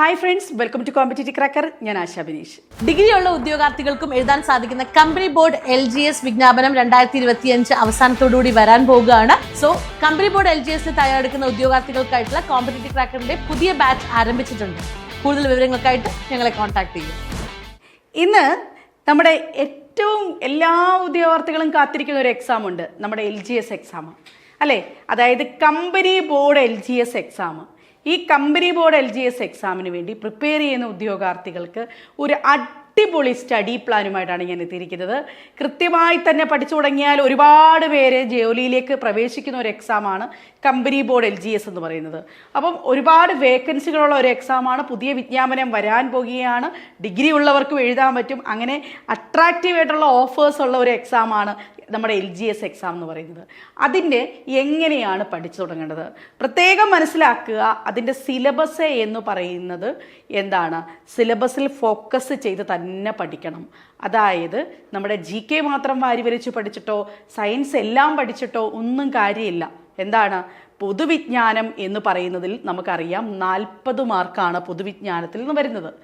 Hi friends welcome to competitive cracker ഞാൻ ആശ ബിനീഷ്. ഡിഗ്രിയുള്ള ഉദ്യോഗാർത്ഥികൾക്കും എഴുതാൻ സാധിക്കുന്ന company board L G S വിജ്ഞാപനം രണ്ടായിരത്തി ഇരുപത്തിയഞ്ച് അവസാനത്തോടുകൂടി വരാൻ പോവുകയാണ് so company board L G എസിന് തയ്യാറെടുക്കുന്ന ഉദ്യോഗാർത്ഥികൾക്കായിട്ടുള്ള കോമ്പറ്റേറ്റീവ് ക്രാക്കറിന്റെ പുതിയ ബാച്ച് ആരംഭിച്ചിട്ടുണ്ട്. കൂടുതൽ വിവരങ്ങൾക്കായിട്ട് ഞങ്ങളെ കോൺടാക്ട് ചെയ്യും. ഇന്ന് നമ്മുടെ ഏറ്റവും എല്ലാ ഉദ്യോഗാർത്ഥികളും കാത്തിരിക്കുന്ന ഒരു എക്സാം ഉണ്ട്. നമ്മുടെ എൽ ജി എസ് എക്സാം അല്ലേ? അതായത് company board L G S exam ഈ company board L G S എക്സാമിന് വേണ്ടി പ്രിപ്പയർ ചെയ്യുന്ന ഉദ്യോഗാർത്ഥികൾക്ക് ഒരു അടിപൊളി സ്റ്റഡി പ്ലാനുമായിട്ടാണ് ഞാൻ എത്തിയിരിക്കുന്നത്. കൃത്യമായി തന്നെ പഠിച്ചു തുടങ്ങിയാൽ ഒരുപാട് പേര് ജോലിയിലേക്ക് പ്രവേശിക്കുന്ന ഒരു എക്സാമാണ് company board L G S എന്ന് പറയുന്നത്. അപ്പം ഒരുപാട് വേക്കൻസികളുള്ള ഒരു എക്സാമാണ് പുതിയ വിജ്ഞാപനം വരാൻ പോകുകയാണ്. ഡിഗ്രി ഉള്ളവർക്കും എഴുതാൻ പറ്റും. അങ്ങനെ അട്രാക്റ്റീവ് ആയിട്ടുള്ള ഓഫേഴ്സ് ഉള്ള ഒരു എക്സാമാണ് നമ്മുടെ എൽ ജി എസ് എക്സാം എന്ന് പറയുന്നത്. അതിന്റെ എങ്ങനെയാണ് പഠിച്ചു തുടങ്ങേണ്ടത്? പ്രത്യേകം മനസ്സിലാക്കുക അതിന്റെ സിലബസ് എന്ന് പറയുന്നത് എന്താണ്? സിലബസിൽ ഫോക്കസ് ചെയ്ത് തന്നെ പഠിക്കണം. അതായത് നമ്മുടെ ജി കെ മാത്രം വാരി വരച്ച് പഠിച്ചിട്ടോ സയൻസ് എല്ലാം പഠിച്ചിട്ടോ ഒന്നും കാര്യമില്ല. എന്താണ്? പൊതുവിജ്ഞാനം എന്ന് പറയുന്നതിൽ നമുക്കറിയാം നാൽപ്പത് മാർക്കാണ് പൊതുവിജ്ഞാനത്തിൽ നിന്ന് വരുന്നത്.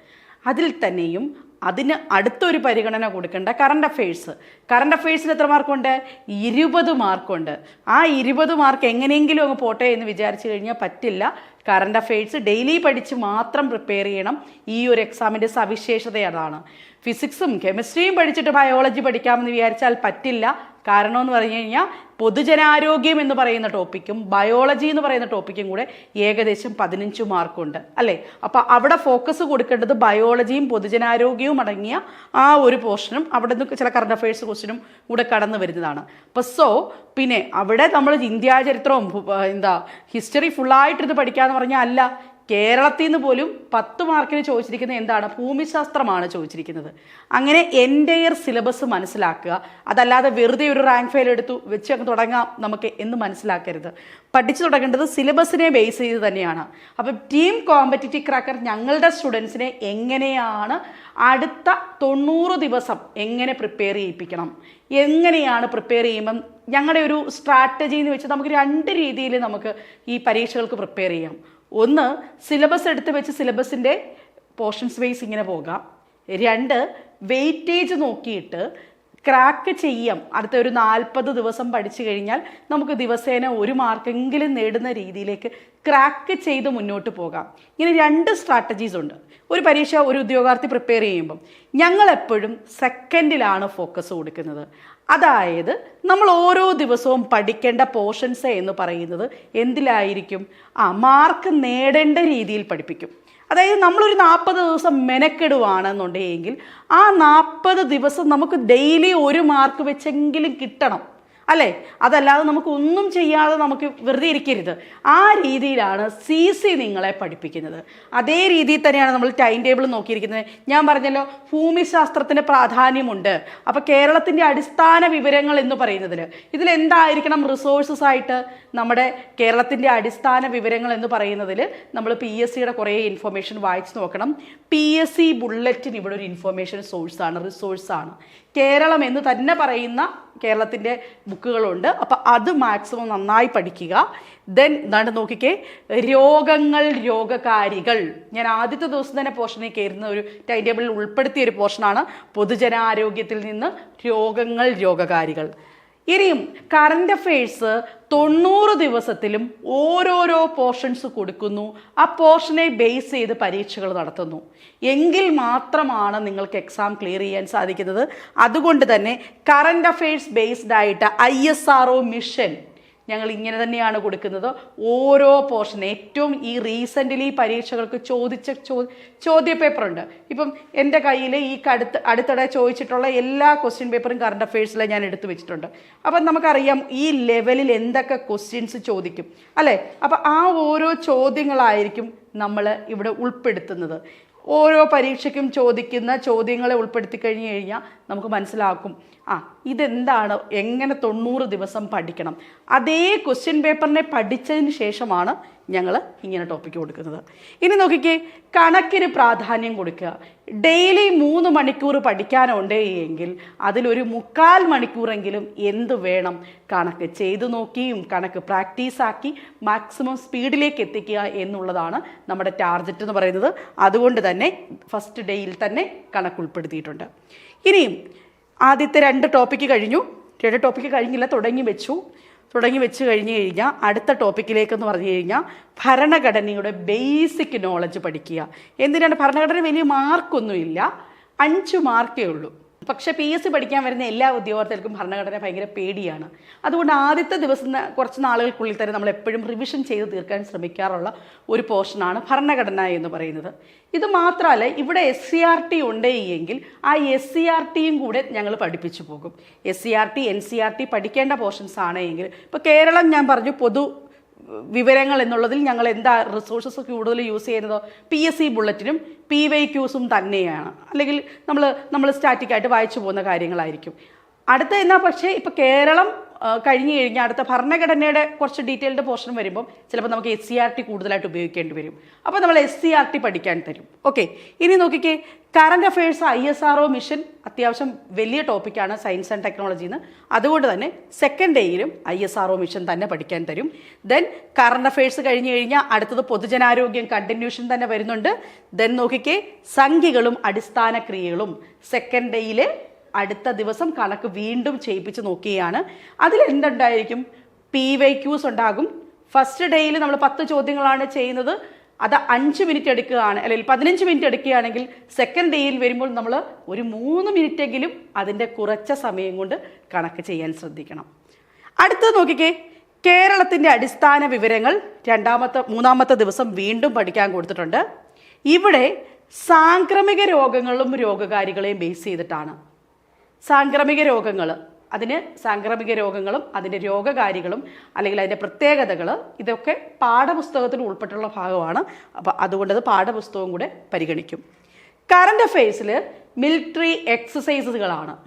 അതിൽ തന്നെയും അതിന് അടുത്തൊരു പരിഗണന കൊടുക്കേണ്ട കറണ്ട് അഫയേഴ്സ് കറണ്ട് അഫയേഴ്സിന് എത്ര മാർക്കുണ്ട്? ഇരുപത് മാർക്കുണ്ട്. ആ ഇരുപത് മാർക്ക് എങ്ങനെയെങ്കിലും അങ്ങ് പോട്ടെ എന്ന് വിചാരിച്ചു കഴിഞ്ഞാൽ പറ്റില്ല. കറണ്ട് അഫയേഴ്സ് ഡെയിലി പഠിച്ച് മാത്രം പ്രിപ്പയർ ചെയ്യണം. ഈ ഒരു എക്സാമിന്റെ സവിശേഷത അതാണ്. ഫിസിക്സും കെമിസ്ട്രിയും പഠിച്ചിട്ട് ബയോളജി പഠിക്കാമെന്ന് വിചാരിച്ചാൽ പറ്റില്ല. കാരണം എന്ന് പറഞ്ഞു കഴിഞ്ഞാൽ പൊതുജനാരോഗ്യം എന്ന് പറയുന്ന ടോപ്പിക്കും ബയോളജി എന്ന് പറയുന്ന ടോപ്പിക്കും കൂടെ ഏകദേശം പതിനഞ്ച് മാർക്കുണ്ട് അല്ലേ? അപ്പോൾ അവിടെ ഫോക്കസ് കൊടുക്കേണ്ടത് ബയോളജിയും പൊതുജനാരോഗ്യവും അടങ്ങിയ ആ ഒരു പോർഷനും അവിടെ നിന്ന് ചില കറണ്ട് അഫയേഴ്സ് ക്വസ്റ്റിനും കൂടെ കടന്നു വരുന്നതാണ്. അപ്പോൾ സോ പിന്നെ അവിടെ നമ്മൾ ഇന്ത്യാ ചരിത്രവും എന്താ ഹിസ്റ്ററി ഫുള്ളായിട്ടിരുന്ന് ഇത് പഠിക്കാന്ന് പറഞ്ഞാൽ അല്ല കേരളത്തിൽ നിന്ന് പോലും പത്ത് മാർക്കിന് ചോദിച്ചിരിക്കുന്നത് എന്താണ്? ഭൂമിശാസ്ത്രമാണ് ചോദിച്ചിരിക്കുന്നത്. അങ്ങനെ എന്റെയർ സിലബസ് മനസ്സിലാക്കുക. അതല്ലാതെ വെറുതെ ഒരു റാങ്ക് ഫയൽ എടുത്തു വെച്ച് അങ്ങ് തുടങ്ങാം നമുക്ക് എന്ന് മനസ്സിലാക്കരുത്. പഠിച്ചു തുടങ്ങേണ്ടത് സിലബസിനെ ബേസ് ചെയ്ത് തന്നെയാണ്. അപ്പം ടീം കോമ്പറ്റിറ്റീവ് ക്രാക്കർ ഞങ്ങളുടെ സ്റ്റുഡൻസിനെ എങ്ങനെയാണ് അടുത്ത തൊണ്ണൂറ് ദിവസം എങ്ങനെ പ്രിപ്പയർ ചെയ്യിപ്പിക്കണം? എങ്ങനെയാണ് പ്രിപ്പയർ ചെയ്യുമ്പം ഞങ്ങളുടെ ഒരു സ്ട്രാറ്റജി എന്ന് വെച്ചാൽ നമുക്ക് രണ്ട് രീതിയിൽ നമുക്ക് ഈ പരീക്ഷകൾക്ക് പ്രിപ്പയർ ചെയ്യാം. ഒന്ന് സിലബസ് എടുത്ത് വെച്ച് സിലബസിന്റെ പോർഷൻസ് വൈസ് ഇങ്ങനെ പോകാം. രണ്ട് വെയിറ്റേജ് നോക്കിയിട്ട് ക്രാക്ക് ചെയ്യാം. അടുത്ത ഒരു നാൽപ്പത് ദിവസം പഠിച്ചു കഴിഞ്ഞാൽ നമുക്ക് ദിവസേന ഒരു മാർക്കെങ്കിലും നേടുന്ന രീതിയിലേക്ക് ക്രാക്ക് ചെയ്ത് മുന്നോട്ട് പോകാം. ഇങ്ങനെ രണ്ട് സ്ട്രാറ്റജീസ് ഉണ്ട്. ഒരു പരീക്ഷ ഒരു ഉദ്യോഗാർത്ഥി പ്രിപ്പയർ ചെയ്യുമ്പം ഞങ്ങളെപ്പോഴും സെക്കൻഡിലാണ് ഫോക്കസ് കൊടുക്കുന്നത്. അതായത് നമ്മൾ ഓരോ ദിവസവും പഠിക്കേണ്ട പോർഷൻസ് എന്ന് പറയുന്നത് എന്തിലായിരിക്കും? ആ മാർക്ക് നേടേണ്ട രീതിയിൽ പഠിപ്പിക്കും. അതായത് നമ്മളൊരു നാൽപ്പത് ദിവസം മെനക്കെടുവാണെന്നുണ്ടെങ്കിൽ ആ നാൽപ്പത് ദിവസം നമുക്ക് ഡെയിലി ഒരു മാർക്ക് വെച്ചെങ്കിലും കിട്ടണം. അല്ലേ? അതല്ലാതെ നമുക്ക് ഒന്നും ചെയ്യാതെ നമുക്ക് വെറുതെ ഇരിക്കരുത്. ആ രീതിയിലാണ് സി സി നിങ്ങളെ പഠിപ്പിക്കുന്നത്. അതേ രീതിയിൽ തന്നെയാണ് നമ്മൾ ടൈം ടേബിൾ നോക്കിയിരിക്കുന്നത്. ഞാൻ പറഞ്ഞല്ലോ ഭൂമിശാസ്ത്രത്തിന് പ്രാധാന്യമുണ്ട്. അപ്പോൾ കേരളത്തിന്റെ അടിസ്ഥാന വിവരങ്ങൾ എന്ന് പറയുന്നതിൽ ഇതിൽ എന്തായിരിക്കണം റിസോഴ്സസ് ആയിട്ട് നമ്മുടെ കേരളത്തിന്റെ അടിസ്ഥാന വിവരങ്ങൾ എന്ന് പറയുന്നതിൽ നമ്മൾ പി എസ് സിയുടെ കുറേ ഇൻഫർമേഷൻ വായിച്ച് നോക്കണം. പി എസ് സി ബുള്ളറ്റിന് ഇവിടെ ഒരു ഇൻഫർമേഷൻ സോഴ്സാണ് റിസോഴ്സാണ് കേരളം എന്ന് തന്നെ പറയുന്ന കേരളത്തിന്റെ ബുക്കുകളുണ്ട്. അപ്പോൾ അത് മാക്സിമം നന്നായി പഠിക്കുക. ദെൻ എന്താണ് നോക്കിക്കേ രോഗങ്ങൾ രോഗകാരികൾ. ഞാൻ ആദ്യത്തെ ദിവസം തന്നെ പോർഷനിൽ കയറുന്ന ഒരു ടൈം ടേബിളിൽ ഉൾപ്പെടുത്തിയ ഒരു പോർഷനാണ് പൊതുജനാരോഗ്യത്തിൽ നിന്ന് രോഗങ്ങൾ രോഗകാരികൾ. ഇനിയും കറണ്ട് അഫയേഴ്സ് തൊണ്ണൂറ് ദിവസത്തിലും ഓരോരോ പോർഷൻസ് കൊടുക്കുന്നു. ആ പോർഷനെ ബേസ് ചെയ്ത് പരീക്ഷകൾ നടത്തുന്നു. എങ്കിൽ മാത്രമാണ് നിങ്ങൾക്ക് എക്സാം ക്ലിയർ ചെയ്യാൻ സാധിക്കുന്നത്. അതുകൊണ്ട് തന്നെ കറണ്ട് അഫയേഴ്സ് ബേസ്ഡ് ആയിട്ട് ഐ മിഷൻ ഞങ്ങൾ ഇങ്ങനെ തന്നെയാണ് കൊടുക്കുന്നത്. ഓരോ പോർഷൻ ഏറ്റവും ഈ റീസെന്റ്ലി പരീക്ഷകൾക്ക് ചോദിച്ച ചോ ചോദ്യ പേപ്പറുണ്ട് ഇപ്പം എന്റെ കയ്യിൽ ഈ കടുത്ത് അടുത്തിടെ ചോദിച്ചിട്ടുള്ള എല്ലാ ക്വസ്റ്റ്യൻ പേപ്പറും കറണ്ട് അഫയേഴ്സിൽ ഞാൻ എടുത്തു വെച്ചിട്ടുണ്ട്. അപ്പം നമുക്കറിയാം ഈ ലെവലിൽ എന്തൊക്കെ ക്വസ്റ്റ്യൻസ് ചോദിക്കും. അല്ലേ? അപ്പം ആ ഓരോ ചോദ്യങ്ങളായിരിക്കും നമ്മൾ ഇവിടെ ഉൾപ്പെടുത്തുന്നത്. ഓരോ പരീക്ഷയ്ക്കും ചോദിക്കുന്ന ചോദ്യങ്ങളെ ഉൾപ്പെടുത്തി കഴിഞ്ഞു കഴിഞ്ഞാൽ നമുക്ക് മനസ്സിലാക്കും. ആ ഇതെന്താണ്? എങ്ങനെ തൊണ്ണൂറ് ദിവസം പഠിക്കണം? അതേ ക്വസ്റ്റ്യൻ പേപ്പറിനെ പഠിച്ചതിന് ശേഷമാണ് ഞങ്ങൾ ഇങ്ങനെ ടോപ്പിക് കൊടുക്കുന്നത്. ഇനി നോക്കിക്കേ കണക്കിന് പ്രാധാന്യം കൊടുക്കുക. ഡെയിലി മൂന്ന് മണിക്കൂർ പഠിക്കാനുണ്ട് എങ്കിൽ അതിലൊരു മുക്കാൽ മണിക്കൂറെങ്കിലും എന്ത് വേണം? കണക്ക് ചെയ്തു നോക്കിയും കണക്ക് പ്രാക്ടീസാക്കി മാക്സിമം സ്പീഡിലേക്ക് എത്തിക്കുക എന്നുള്ളതാണ് നമ്മുടെ ടാർജറ്റ് എന്ന് പറയുന്നത്. അതുകൊണ്ട് തന്നെ ഫസ്റ്റ് ഡേയിൽ തന്നെ കണക്ക് ഉൾപ്പെടുത്തിയിട്ടുണ്ട്. ഇനിയും ആദ്യത്തെ രണ്ട് ടോപ്പിക്ക് കഴിഞ്ഞു. രണ്ട് ടോപ്പിക്ക് കഴിഞ്ഞില്ല തുടങ്ങി വെച്ചു. തുടങ്ങി വെച്ച് കഴിഞ്ഞു കഴിഞ്ഞാൽ അടുത്ത ടോപ്പിക്കിലേക്ക് എന്ന് പറഞ്ഞു കഴിഞ്ഞാൽ ഭരണഘടനയുടെ ബേസിക് നോളജ് പഠിക്കുക. എന്തിനാണ് ഭരണഘടന വലിയ മാർക്കൊന്നുമില്ല അഞ്ച് മാർക്കേ ഉള്ളൂ. പക്ഷേ പി എസ് സി പഠിക്കാൻ വരുന്ന എല്ലാ ഉദ്യോഗാർത്ഥികൾക്കും ഭരണഘടന ഭയങ്കര പേടിയാണ്. അതുകൊണ്ട് ആദ്യത്തെ ദിവസം കുറച്ച് നാളുകൾക്കുള്ളിൽ തന്നെ നമ്മൾ എപ്പോഴും റിവിഷൻ ചെയ്ത് തീർക്കാൻ ശ്രമിക്കാറുള്ള ഒരു പോർഷനാണ് ഭരണഘടന എന്ന് പറയുന്നത്. ഇത് മാത്രമല്ല ഇവിടെ എസ് സി ആർ ടി ഉണ്ടെങ്കിൽ ആ എസ് സി ആർ ടിയും കൂടെ ഞങ്ങൾ പഠിപ്പിച്ചു പോകും. S C R T N C R T പഠിക്കേണ്ട പോർഷൻസ് ആണ് എങ്കിൽ. ഇപ്പോൾ കേരളം ഞാൻ പറഞ്ഞു പൊതു വിവരങ്ങൾ എന്നുള്ളതിൽ ഞങ്ങൾ എന്താ റിസോഴ്സസ് കൂടുതൽ യൂസ് ചെയ്യുന്നതോ പി എസ് സി ബുള്ളറ്റിനും പി വൈ ക്യൂസും തന്നെയാണ്. അല്ലെങ്കിൽ നമ്മൾ നമ്മൾ സ്റ്റാറ്റിക്കായിട്ട് വായിച്ചു പോകുന്ന കാര്യങ്ങളായിരിക്കും. അടുത്ത എന്നാ പക്ഷേ ഇപ്പം കേരളം കഴിഞ്ഞു കഴിഞ്ഞാൽ അടുത്ത ഭരണഘടനയുടെ കുറച്ച് ഡീറ്റെയിൽഡ് പോർഷൻ വരുമ്പോൾ ചിലപ്പോൾ നമുക്ക് എസ് സി ആർ ടി കൂടുതലായിട്ട് ഉപയോഗിക്കേണ്ടി വരും. അപ്പോൾ നമ്മൾ എസ് സി ആർ ടി പഠിക്കാൻ തരും. ഓക്കെ ഇനി നോക്കിക്കേ current affairs I S R O mission അത്യാവശ്യം വലിയ ടോപ്പിക്കാണ് സയൻസ് ആൻഡ് ടെക്നോളജിന്ന് അതുകൊണ്ട് തന്നെ second ഡേയിലും I S R O mission തന്നെ പഠിക്കാൻ തരും. ദെൻ കറണ്ട് അഫയേഴ്സ് കഴിഞ്ഞു കഴിഞ്ഞാൽ അടുത്തത് പൊതുജനാരോഗ്യം കണ്ടിന്യൂഷൻ തന്നെ വരുന്നുണ്ട്. ദെൻ നോക്കിക്കേ സംഖ്യകളും അടിസ്ഥാന ക്രിയകളും സെക്കൻഡ് ഡേയിലെ അടുത്ത ദിവസം കണക്ക് വീണ്ടും ചെയ്യിപ്പിച്ച് നോക്കുകയാണ് അതിൽ എന്തുണ്ടായിരിക്കും? പി വൈ ക്യൂസ് ഉണ്ടാകും. ഫസ്റ്റ് ഡേയിൽ നമ്മൾ പത്ത് ചോദ്യങ്ങളാണ് ചെയ്യുന്നത്. അത് അഞ്ച് മിനിറ്റ് എടുക്കുകയാണ്. അല്ലെങ്കിൽ പതിനഞ്ച് മിനിറ്റ് എടുക്കുകയാണെങ്കിൽ സെക്കൻഡ് ഡേയിൽ വരുമ്പോൾ നമ്മൾ ഒരു മൂന്ന് മിനിറ്റെങ്കിലും അതിന്റെ കുറച്ച സമയം കൊണ്ട് കണക്ക് ചെയ്യാൻ ശ്രദ്ധിക്കണം. അടുത്തത് നോക്കിക്കേ. കേരളത്തിന്റെ അടിസ്ഥാന വിവരങ്ങൾ രണ്ടാമത്തെ മൂന്നാമത്തെ ദിവസം വീണ്ടും പഠിക്കാൻ കൊടുത്തിട്ടുണ്ട്. ഇവിടെ സാംക്രമിക രോഗങ്ങളും രോഗകാരികളെയും ബേസ് ചെയ്തിട്ടാണ്. സാംക്രമിക രോഗങ്ങൾ അതിന് സാംക്രമിക രോഗങ്ങളും അതിന്റെ രോഗകാരികളും അല്ലെങ്കിൽ അതിന്റെ പ്രത്യേകതകൾ ഇതൊക്കെ പാഠപുസ്തകത്തിൽ ഉൾപ്പെട്ടുള്ള ഭാഗമാണ്. അപ്പോൾ അതുകൊണ്ട് അത് പാഠപുസ്തകവും കൂടെ പരിഗണിക്കും. കറണ്ട് അഫെയർസിൽ മിലിറ്ററി എക്സസൈസുകളാണ്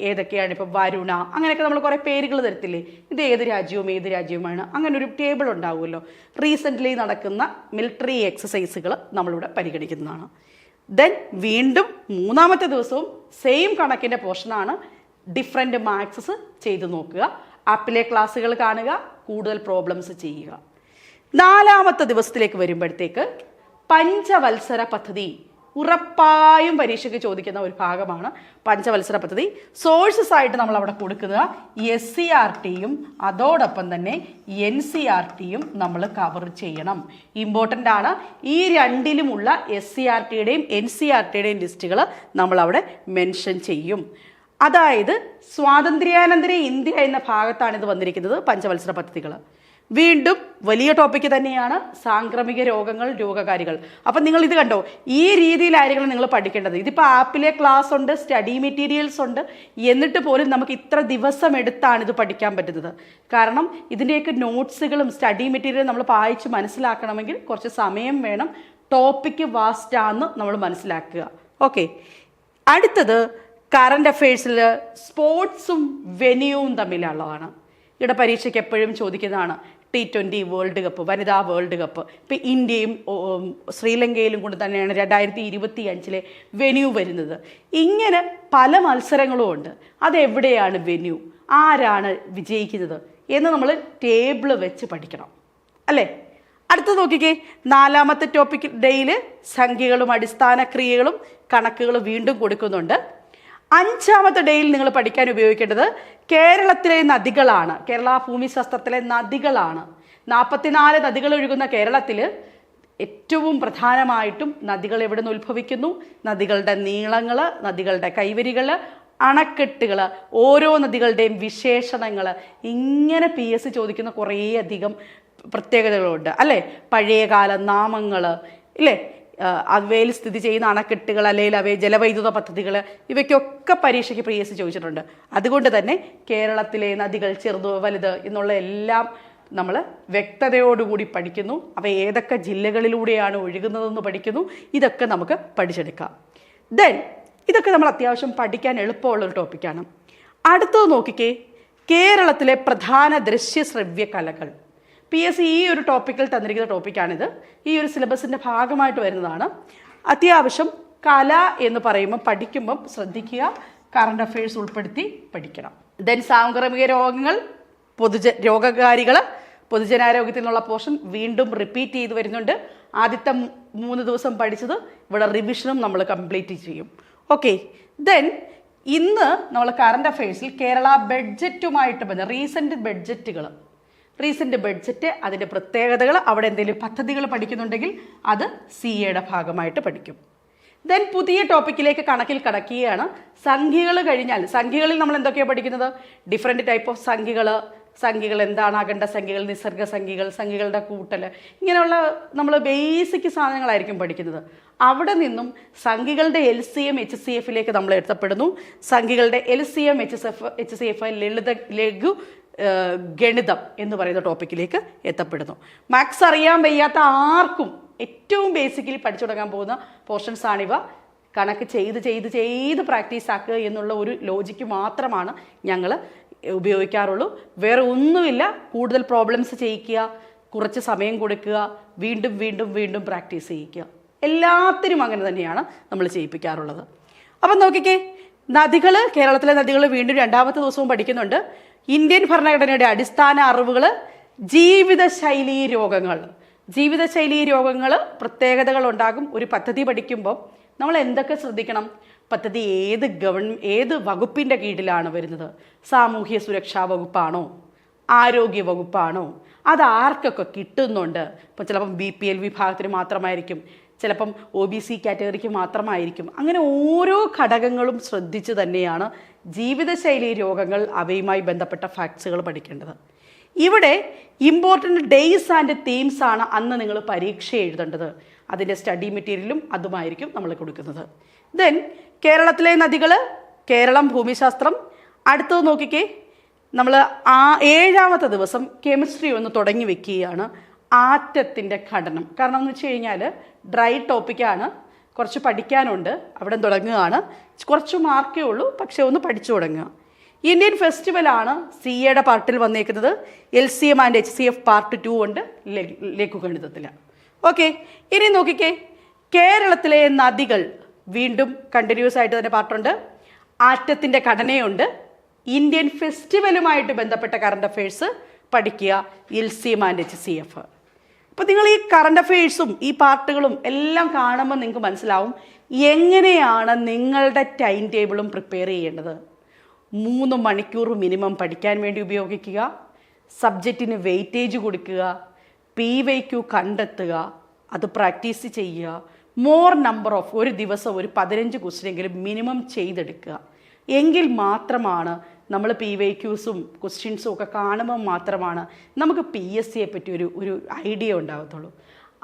ഏതൊക്കെയാണ് ഇപ്പം വരുണ അങ്ങനെയൊക്കെ നമ്മൾ കുറേ പേരുകൾ തരത്തില്ലേ? ഇത് ഏത് രാജ്യവും ഏത് രാജ്യവുമാണ്. അങ്ങനെ ഒരു ടേബിൾ ഉണ്ടാവുമല്ലോ. റീസെന്റ്ലി നടക്കുന്ന മിലിറ്ററി എക്സസൈസുകൾ നമ്മളിവിടെ പരിഗണിക്കുന്നതാണ്. ദെൻ വീണ്ടും മൂന്നാമത്തെ ദിവസവും സെയിം കണക്കിന്റെ പോർഷനാണ് ഡിഫറെന്റ് മാത്സസ് ചെയ്തു നോക്കുക. ആപ്പിലെ ക്ലാസ്സുകൾ കാണുക കൂടുതൽ പ്രോബ്ലംസ് ചെയ്യുക. നാലാമത്തെ ദിവസത്തിലേക്ക് വരുമ്പോഴത്തേക്ക് പഞ്ചവത്സര പദ്ധതി ഉറപ്പായും പരീക്ഷയ്ക്ക് ചോദിക്കുന്ന ഒരു ഭാഗമാണ് പഞ്ചവത്സര പദ്ധതി. സോഴ്സസ് ആയിട്ട് നമ്മൾ അവിടെ കൊടുക്കുക. എസ് സി ആർ ടിയും അതോടൊപ്പം തന്നെ എൻ സി ആർ ടിയും നമ്മൾ കവർ ചെയ്യണം. ഇമ്പോർട്ടന്റ് ആണ്. ഈ രണ്ടിലുമുള്ള എസ് സി ആർ ടിയുടെയും എൻ സി ആർ ടിയുടെയും ലിസ്റ്റുകൾ നമ്മൾ അവിടെ മെൻഷൻ ചെയ്യും. അതായത് സ്വാതന്ത്ര്യാനന്തര ഇന്ത്യ എന്ന ഭാഗത്താണ് ഇത് വന്നിരിക്കുന്നത് പഞ്ചവത്സര പദ്ധതികൾ വീണ്ടും വലിയ ടോപ്പിക് തന്നെയാണ് സാംക്രമിക രോഗങ്ങൾ രോഗകാരികൾ. അപ്പം നിങ്ങൾ ഇത് കണ്ടോ? ഈ രീതിയിലായിരിക്കണം നിങ്ങൾ പഠിക്കേണ്ടത്. ഇതിപ്പോൾ ആപ്പിലെ ക്ലാസ് ഉണ്ട് സ്റ്റഡി മെറ്റീരിയൽസ് ഉണ്ട്. എന്നിട്ട് പോലും നമുക്ക് ഇത്ര ദിവസം എടുത്താണ് ഇത് പഠിക്കാൻ പറ്റുന്നത്. കാരണം ഇതിന്റെയൊക്കെ നോട്ട്സുകളും സ്റ്റഡി മെറ്റീരിയലും നമ്മൾ വായിച്ച് മനസ്സിലാക്കണമെങ്കിൽ കുറച്ച് സമയം വേണം. ടോപ്പിക്ക് വാസ്റ്റാന്ന് നമ്മൾ മനസ്സിലാക്കുക. ഓക്കെ അടുത്തത് കറണ്ട് അഫയേഴ്സിൽ സ്പോർട്സും വെന്യൂവും തമ്മിലുള്ളതാണ്. ഇവിടെ പരീക്ഷയ്ക്ക് എപ്പോഴും ചോദിക്കുന്നതാണ്. ടി ട്വന്റി വേൾഡ് കപ്പ് വനിതാ വേൾഡ് കപ്പ് ഇപ്പം ഇന്ത്യയും ശ്രീലങ്കയിലും കൊണ്ട് തന്നെയാണ് രണ്ടായിരത്തി ഇരുപത്തി അഞ്ചിലെ വെന്യൂ വരുന്നത്. ഇങ്ങനെ പല മത്സരങ്ങളും ഉണ്ട്. അതെവിടെയാണ് വെന്യൂ ആരാണ് വിജയിക്കുന്നത്? എന്ന് നമ്മൾ ടേബിൾ വെച്ച് പഠിക്കണം. അല്ലേ? അടുത്ത നോക്കിക്കേ. നാലാമത്തെ ടോപ്പിക് ഡേയിൽ സംഖ്യകളും അടിസ്ഥാന ക്രിയകളും കണക്കുകളും വീണ്ടും കൊടുക്കുന്നുണ്ട്. അഞ്ചാമത്തെ ഡേയിൽ നിങ്ങൾ പഠിക്കാൻ ഉപയോഗിക്കേണ്ടത് കേരളത്തിലെ നദികളാണ്. കേരള ഭൂമിശാസ്ത്രത്തിലെ നദികളാണ്. നാൽപ്പത്തിനാല് നദികൾ ഒഴുകുന്ന കേരളത്തിൽ ഏറ്റവും പ്രധാനമായിട്ടും നദികൾ എവിടെ നിന്ന് ഉത്ഭവിക്കുന്നു? നദികളുടെ നീളങ്ങൾ നദികളുടെ കൈവരികൾ അണക്കെട്ടുകൾ ഓരോ നദികളുടെയും വിശേഷണങ്ങൾ ഇങ്ങനെ പി എസ് ചോദിക്കുന്ന കുറേയധികം പ്രത്യേകതകളുണ്ട്. അല്ലേ? പഴയകാല നാമങ്ങൾ ഇല്ലേ? അവയിൽ സ്ഥിതി ചെയ്യുന്ന അണക്കെട്ടുകൾ അല്ലെങ്കിൽ അവയെ ജലവൈദ്യുത പദ്ധതികൾ ഇവയ്ക്കൊക്കെ പരീക്ഷയ്ക്ക് പി എസ് ചോദിച്ചിട്ടുണ്ട്. അതുകൊണ്ട് തന്നെ കേരളത്തിലെ നദികൾ ചെറുത് വലുത് എന്നുള്ള എല്ലാം നമ്മൾ വ്യക്തതയോടുകൂടി പഠിക്കുന്നു. അവ ഏതൊക്കെ ജില്ലകളിലൂടെയാണ് ഒഴുകുന്നതെന്ന് പഠിക്കുന്നു. ഇതൊക്കെ നമുക്ക് പഠിച്ചെടുക്കാം. ദെൻ ഇതൊക്കെ നമ്മൾ അത്യാവശ്യം പഠിക്കാൻ എളുപ്പമുള്ളൊരു ടോപ്പിക്കാണ് അടുത്തത് നോക്കിക്കേ കേരളത്തിലെ പ്രധാന ദൃശ്യ ശ്രവ്യ കലകൾ. പി എസ് സി ഈ ഒരു ടോപ്പിക്കിൽ തന്നിരിക്കുന്ന ടോപ്പിക്കാണിത് ഈ ഒരു സിലബസിന്റെ ഭാഗമായിട്ട് വരുന്നതാണ്. അത്യാവശ്യം കല എന്ന് പറയുമ്പോൾ പഠിക്കുമ്പം ശ്രദ്ധിക്കുക കറണ്ട് അഫയേഴ്സ് ഉൾപ്പെടുത്തി പഠിക്കണം. ദെൻ സാംക്രമിക രോഗങ്ങൾ പൊതുജ രോഗകാരികൾ പൊതുജനാരോഗ്യത്തിൽ നിന്നുള്ള പോർഷൻ വീണ്ടും റിപ്പീറ്റ് ചെയ്ത് വരുന്നുണ്ട്. ആദ്യത്തെ മൂന്ന് ദിവസം പഠിച്ചത് ഇവിടെ റിവിഷനും നമ്മൾ കംപ്ലീറ്റ് ചെയ്യും. ഓക്കെ ദെൻ ഇന്ന് നമ്മൾ കറണ്ട് അഫയേഴ്സിൽ കേരള ബഡ്ജറ്റുമായിട്ട് ബന്ധം റീസെന്റ് ബഡ്ജറ്റുകൾ റീസെന്റ് ബഡ്ജറ്റ് അതിന്റെ പ്രത്യേകതകൾ അവിടെ എന്തെങ്കിലും പദ്ധതികൾ പഠിക്കുന്നുണ്ടെങ്കിൽ അത് സി എയുടെ ഭാഗമായിട്ട് പഠിക്കും. ദെൻ പുതിയ ടോപ്പിക്കിലേക്ക് കണക്കിൽ കടക്കുകയാണ്. സംഖ്യകൾ കഴിഞ്ഞാൽ സംഖ്യകളിൽ നമ്മൾ എന്തൊക്കെയാണ് പഠിക്കുന്നത്? ഡിഫറെന്റ് ടൈപ്പ് ഓഫ് സംഖ്യകൾ സംഖ്യകൾ എന്താണ് അഖണ്ഡ സംഖ്യകൾ നിസർഗ സംഖ്യകൾ സംഖ്യകളുടെ കൂട്ടൽ ഇങ്ങനെയുള്ള നമ്മൾ ബേസിക് സാധനങ്ങളായിരിക്കും പഠിക്കുന്നത്. അവിടെ നിന്നും സംഖ്യകളുടെ L C M H C എഫിലേക്ക് നമ്മൾ എത്തപ്പെടുന്നു. സംഖ്യകളുടെ L C M H F H C F ലളിത ലഘു ഗണിതം എന്ന് പറയുന്ന ടോപ്പിക്കിലേക്ക് എത്തപ്പെടുന്നു. മാത്സ് അറിയാൻ വയ്യാത്ത ആർക്കും ഏറ്റവും ബേസിക്കലി പഠിച്ചു തുടങ്ങാൻ പോകുന്ന പോർഷൻസ് ആണിവ. കണക്ക് ചെയ്ത് ചെയ്ത് ചെയ്ത് പ്രാക്ടീസ് ആക്കുക എന്നുള്ള ഒരു ലോജിക്ക് മാത്രമാണ് ഞങ്ങൾ ഉപയോഗിക്കാറുള്ളൂ. വേറെ ഒന്നുമില്ല. കൂടുതൽ പ്രോബ്ലംസ് ചെയ്യിക്കുക കുറച്ച് സമയം കൊടുക്കുക വീണ്ടും വീണ്ടും വീണ്ടും പ്രാക്ടീസ് ചെയ്യിക്കുക. എല്ലാത്തിനും അങ്ങനെ തന്നെയാണ് നമ്മൾ ചെയ്യിപ്പിക്കാറുള്ളത്. അപ്പം നോക്കിക്കേ നദികൾ കേരളത്തിലെ നദികൾ വീണ്ടും രണ്ടാമത്തെ ദിവസവും പഠിക്കുന്നുണ്ട്. ഇന്ത്യൻ ഭരണഘടനയുടെ അടിസ്ഥാന അറിവുകൾ ജീവിതശൈലി രോഗങ്ങൾ. ജീവിതശൈലി രോഗങ്ങൾ പ്രത്യേകതകൾ ഉണ്ടാകും. ഒരു പദ്ധതി പഠിക്കുമ്പോൾ നമ്മൾ എന്തൊക്കെ ശ്രദ്ധിക്കണം? പദ്ധതി ഏത് ഗവൺ ഏത് വകുപ്പിന്റെ കീഴിലാണ് വരുന്നത്? സാമൂഹ്യ സുരക്ഷാ വകുപ്പാണോ? ആരോഗ്യ വകുപ്പാണോ? അത് ആർക്കൊക്കെ കിട്ടുന്നുണ്ട്? ഇപ്പം ചിലപ്പം ബി പി എൽ വിഭാഗത്തിന് മാത്രമായിരിക്കും. ചിലപ്പം ഒ ബി സി കാറ്റഗറിക്ക് മാത്രമായിരിക്കും. അങ്ങനെ ഓരോ ഘടകങ്ങളും ശ്രദ്ധിച്ച് തന്നെയാണ് ജീവിതശൈലി രോഗങ്ങൾ അവയുമായി ബന്ധപ്പെട്ട ഫാക്ട്സുകൾ പഠിക്കേണ്ടത്. ഇവിടെ ഇമ്പോർട്ടന്റ് ഡേയ്സ് ആൻഡ് തീംസ് ആണ് അന്ന് നിങ്ങൾ പരീക്ഷ എഴുതേണ്ടത്. അതിന്റെ സ്റ്റഡി മെറ്റീരിയലും അതുമായിരിക്കും നമ്മൾ കൊടുക്കുന്നത്. ദെൻ കേരളത്തിലെ നദികൾ കേരളം ഭൂമിശാസ്ത്രം. അടുത്തത് നോക്കിക്കേ നമ്മൾ ആ ഏഴാമത്തെ ദിവസം കെമിസ്ട്രി ഒന്ന് തുടങ്ങി വെക്കുകയാണ് ആറ്റത്തിന്റെ ഘടനം കാരണം എന്ന് വെച്ച് കഴിഞ്ഞാൽ ഡ്രൈ ടോപ്പിക്കാണ് കുറച്ച് പഠിക്കാനുണ്ട്. അവിടെ തുടങ്ങുകയാണ്. കുറച്ച് മാർക്കേ ഉള്ളൂ പക്ഷേ ഒന്ന് പഠിച്ചു തുടങ്ങുക. ഇന്ത്യൻ ഫെസ്റ്റിവലാണ് സി എയുടെ പാർട്ടിൽ വന്നേക്കുന്നത്. L C M and H C F part two ഉണ്ട് ലഘുഗണിതത്തിൽ ഓക്കെ ഇനി നോക്കിക്കേ. കേരളത്തിലെ നദികൾ വീണ്ടും കണ്ടിന്യൂസ് ആയിട്ട് തന്നെ പാട്ടുണ്ട് ആറ്റത്തിന്റെ ഘടനയുണ്ട്. ഇന്ത്യൻ ഫെസ്റ്റിവലുമായിട്ട് ബന്ധപ്പെട്ട കറണ്ട് അഫയേഴ്സ് പഠിക്കുക L C M and H C F. അപ്പോൾ നിങ്ങൾ ഈ കറണ്ട് അഫയേഴ്സും ഈ പാർട്ടുകളും എല്ലാം കാണുമ്പോൾ നിങ്ങൾക്ക് മനസ്സിലാവും എങ്ങനെയാണ് നിങ്ങളുടെ ടൈം ടേബിളും പ്രിപ്പയർ ചെയ്യേണ്ടത്. മൂന്ന് മണിക്കൂർ മിനിമം പഠിക്കാൻ വേണ്ടി ഉപയോഗിക്കുക സബ്ജക്റ്റിന് വെയിറ്റേജ് കൊടുക്കുക പി വൈ ക്യു കണ്ടെത്തുക അത് പ്രാക്ടീസ് ചെയ്യുക. മോർ നമ്പർ ഓഫ് ഒരു ദിവസം ഒരു പതിനഞ്ച് ക്വസ്റ്റ്യനെങ്കിലും മിനിമം ചെയ്തെടുക്കുക. എങ്കിൽ മാത്രമാണ് നമ്മൾ പി വൈ ക്യൂസും ക്വസ്റ്റ്യൻസും ഒക്കെ കാണുമ്പോൾ മാത്രമാണ് നമുക്ക് പി എസ് സിയെ പറ്റി ഒരു ഒരു ഐഡിയ ഉണ്ടാകത്തുള്ളൂ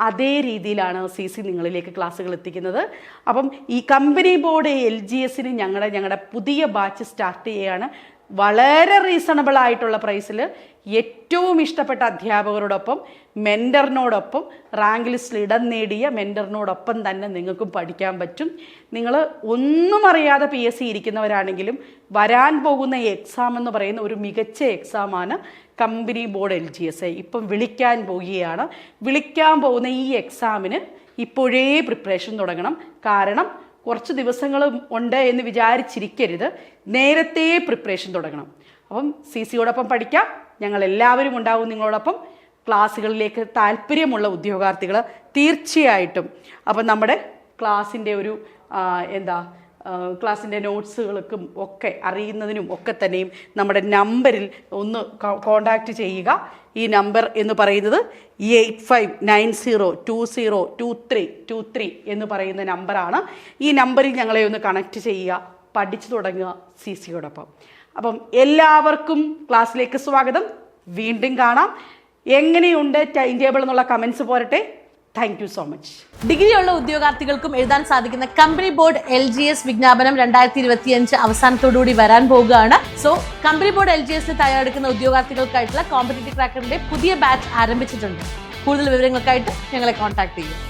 അതേ രീതിയിലാണ് സി സി നിങ്ങളിലേക്ക് ക്ലാസ്സുകൾ എത്തിക്കുന്നത്. അപ്പം ഈ കമ്പനി ബോർഡ് എൽ ജി എസിന് ഞങ്ങളുടെ ഞങ്ങളുടെ പുതിയ ബാച്ച് സ്റ്റാർട്ട് ചെയ്യുകയാണ് വളരെ റീസണബിൾ ആയിട്ടുള്ള പ്രൈസിൽ ഏറ്റവും ഇഷ്ടപ്പെട്ട അധ്യാപകരോടൊപ്പം മെന്ററിനോടൊപ്പം റാങ്ക് ലിസ്റ്റിൽ ഇടം നേടിയ മെന്ററിനോടൊപ്പം തന്നെ നിങ്ങൾക്കും പഠിക്കാൻ പറ്റും. നിങ്ങൾ ഒന്നും അറിയാതെ പി എസ് സി ഇരിക്കുന്നവരാണെങ്കിലും വരാൻ പോകുന്ന എക്സാം എന്ന് പറയുന്ന ഒരു മികച്ച എക്സാമാണ് company board L G S I ഇപ്പം വിളിക്കാൻ പോവുകയാണ്. വിളിക്കാൻ പോകുന്ന ഈ എക്സാമിന് ഇപ്പോഴേ പ്രിപ്പറേഷൻ തുടങ്ങണം. കാരണം കുറച്ച് ദിവസങ്ങൾ ഉണ്ട് എന്ന് വിചാരിച്ചിരിക്കരുത്. നേരത്തെ പ്രിപ്പറേഷൻ തുടങ്ങണം. അപ്പം സി സിയോടൊപ്പം പഠിക്കാം. ഞങ്ങൾ എല്ലാവരും ഉണ്ടാവും നിങ്ങളോടൊപ്പം. ക്ലാസ്സുകളിലേക്ക് താല്പര്യമുള്ള ഉദ്യോഗാർത്ഥികൾ തീർച്ചയായിട്ടും. അപ്പം നമ്മുടെ ക്ലാസ്സിന്റെ ഒരു എന്താ ക്ലാസ്സിന്റെ നോട്ട്സുകൾക്കും ഒക്കെ അറിയുന്നതിനും ഒക്കെ തന്നെയും നമ്മുടെ നമ്പറിൽ ഒന്ന് കോണ്ടാക്റ്റ് ചെയ്യുക. ഈ നമ്പർ എന്ന് പറയുന്നത് eight five nine zero two zero two three two three എന്ന് പറയുന്ന നമ്പറാണ്. ഈ നമ്പറിൽ ഞങ്ങളെ ഒന്ന് കണക്ട് ചെയ്യുക പഠിച്ചു തുടങ്ങുക സി സിയോടൊപ്പം. അപ്പം എല്ലാവർക്കും ക്ലാസ്സിലേക്ക് സ്വാഗതം. വീണ്ടും കാണാം. എങ്ങനെയുണ്ട് ടൈം ടേബിൾ എന്നുള്ള കമൻസ് പോരട്ടെ. Thank you so much degree ഉള്ള ഉദ്യോഗാർത്ഥികൾക്കും എഴുതാൻ സാധിക്കുന്ന company board L G S വിജ്ഞാപനം രണ്ടായിരത്തി ഇരുപത്തിയഞ്ച് അവസാനത്തോടുകൂടി വരാൻ പോവുകയാണ്. So company board L G എസിന് തയ്യാറെടുക്കുന്ന ഉദ്യോഗാർത്ഥികൾക്കായിട്ടുള്ള കോമ്പറ്റേറ്റീവ് ക്രാക്കറിന്റെ പുതിയ ബാച്ച് ആരംഭിച്ചിട്ടുണ്ട്. കൂടുതൽ വിവരങ്ങൾക്കായിട്ട് ഞങ്ങളെ കോൺടാക്ട് ചെയ്യും.